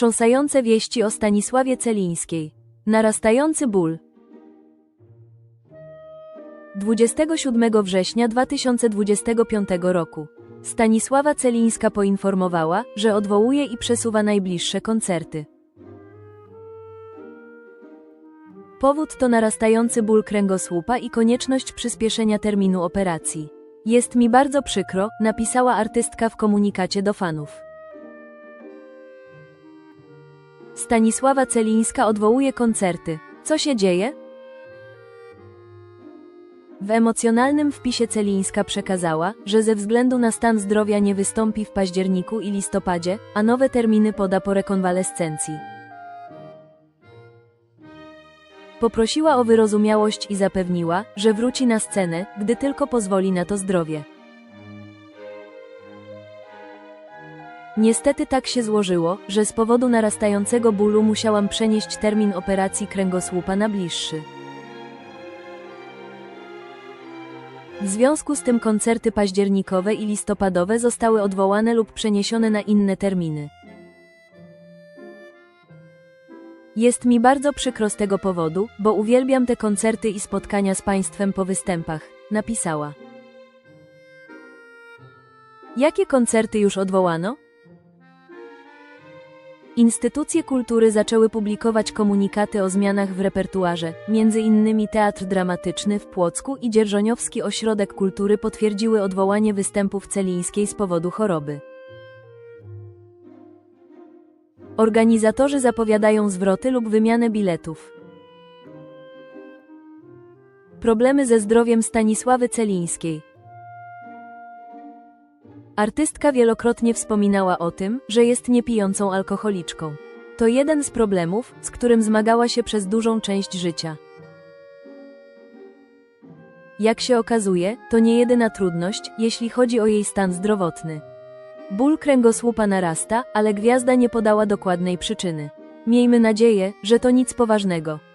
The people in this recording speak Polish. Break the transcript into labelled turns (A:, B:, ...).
A: Wstrząsające wieści o Stanisławie Celińskiej. Narastający ból. 27 września 2025 roku. Stanisława Celińska poinformowała, że odwołuje i przesuwa najbliższe koncerty. Powód to narastający ból kręgosłupa i konieczność przyspieszenia terminu operacji. Jest mi bardzo przykro, napisała artystka w komunikacie do fanów. Stanisława Celińska odwołuje koncerty. Co się dzieje? W emocjonalnym wpisie Celińska przekazała, że ze względu na stan zdrowia nie wystąpi w październiku i listopadzie, a nowe terminy poda po rekonwalescencji. Poprosiła o wyrozumiałość i zapewniła, że wróci na scenę, gdy tylko pozwoli na to zdrowie. Niestety tak się złożyło, że z powodu narastającego bólu musiałam przenieść termin operacji kręgosłupa na bliższy. W związku z tym koncerty październikowe i listopadowe zostały odwołane lub przeniesione na inne terminy. Jest mi bardzo przykro z tego powodu, bo uwielbiam te koncerty i spotkania z Państwem po występach, napisała. Jakie koncerty już odwołano? Instytucje kultury zaczęły publikować komunikaty o zmianach w repertuarze, między innymi Teatr Dramatyczny w Płocku i Dzierżoniowski Ośrodek Kultury potwierdziły odwołanie występów Celińskiej z powodu choroby. Organizatorzy zapowiadają zwroty lub wymianę biletów. Problemy ze zdrowiem Stanisławy Celińskiej. Artystka wielokrotnie wspominała o tym, że jest niepijącą alkoholiczką. To jeden z problemów, z którym zmagała się przez dużą część życia. Jak się okazuje, to nie jedyna trudność, jeśli chodzi o jej stan zdrowotny. Ból kręgosłupa narasta, ale gwiazda nie podała dokładnej przyczyny. Miejmy nadzieję, że to nic poważnego.